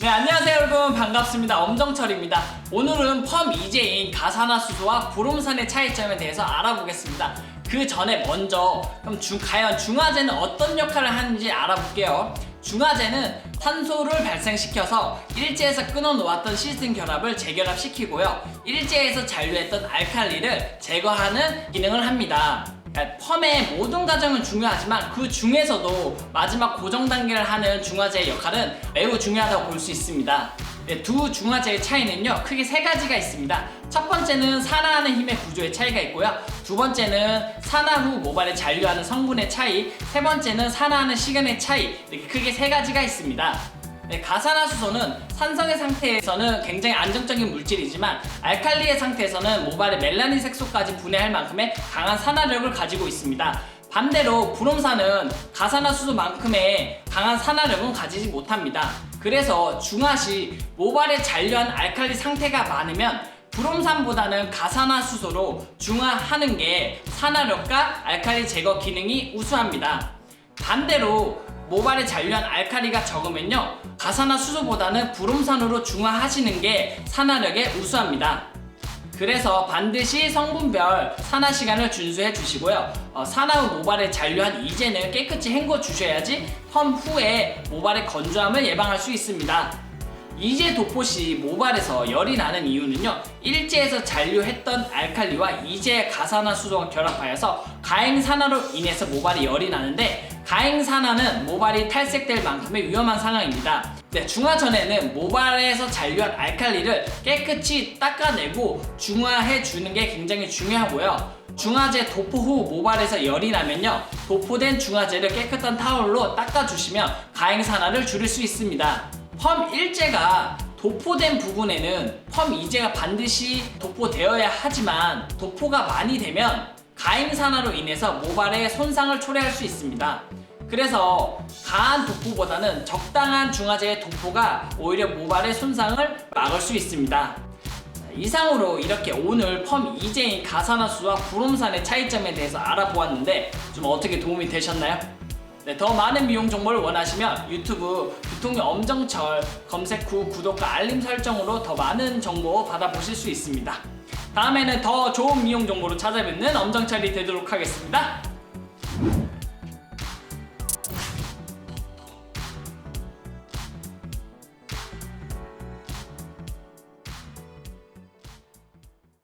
네 안녕하세요 여러분. 반갑습니다. 엄정철입니다. 오늘은 펌 이제인 가산화수소와 부름산의 차이점에 대해서 알아보겠습니다. 그 전에 먼저 그럼 중, 과연 중화제는 어떤 역할을 하는지 알아볼게요. 중화제는 산소를 발생시켜서 일제에서 끊어놓았던 시스템 결합을 재결합시키고요. 일제에서 잔류했던 알칼리를 제거하는 기능을 합니다 펌의 모든 과정은 중요하지만 그 중에서도 마지막 고정 단계를 하는 중화제의 역할은 매우 중요하다고 볼 수 있습니다. 네, 두 중화제의 차이는요 크게 세 가지가 있습니다. 첫 번째는 산화하는 힘의 구조의 차이가 있고요. 두 번째는 산화 후 모발에 잔류하는 성분의 차이, 세 번째는 산화하는 시간의 차이 이렇게 크게 세 가지가 있습니다. 네, 가산화수소는 산성의 상태에서는 굉장히 안정적인 물질이지만 알칼리의 상태에서는 모발의 멜라닌 색소까지 분해할 만큼의 강한 산화력을 가지고 있습니다. 반대로 불om산은 가산화수소만큼의 강한 산화력은 가지지 못합니다. 그래서 중화 시 모발에 잔류한 알칼리 상태가 많으면 불om산보다는 가산화수소로 중화하는 게 산화력과 알칼리 제거 기능이 우수합니다. 반대로 모발에 잔류한 알칼리가 적으면요 가산화수소보다는 불om산으로 중화하시는 게 산화력에 우수합니다. 그래서 반드시 성분별 산화 시간을 준수해 주시고요. 어, 산화 후 모발에 잔류한 이제는 깨끗이 헹궈 주셔야지 펌 후에 모발의 건조함을 예방할 수 있습니다. 이제 도포 시 모발에서 열이 나는 이유는요 일제에서 잔류했던 알칼리와 이제 가산화 수소가 결합하여서 가행산화로 인해서 모발이 열이 나는데 가행산화는 모발이 탈색될 만큼의 위험한 상황입니다. 네, 중화 전에는 모발에서 잔류한 알칼리를 깨끗이 닦아내고 중화해 주는 게 굉장히 중요하고요. 중화제 도포 후 모발에서 열이 나면요 도포된 중화제를 깨끗한 타올로 닦아주시면 가행산화를 줄일 수 있습니다. 펌 일제가 도포된 부분에는 펌 이제가 반드시 도포되어야 하지만 도포가 많이 되면 가행산화로 인해서 모발에 손상을 초래할 수 있습니다. 그래서 가한 도포보다는 적당한 중화제의 도포가 오히려 모발의 손상을 막을 수 있습니다. 이상으로 이렇게 오늘 펌 이제인 가산화수와 불om산의 차이점에 대해서 알아보았는데 좀 어떻게 도움이 되셨나요? 네, 더 많은 미용 정보를 원하시면 유튜브 두통의 엄정철 검색 후 구독과 알림 설정으로 더 많은 정보 받아보실 수 있습니다. 다음에는 더 좋은 미용 정보로 찾아뵙는 엄정철이 되도록 하겠습니다.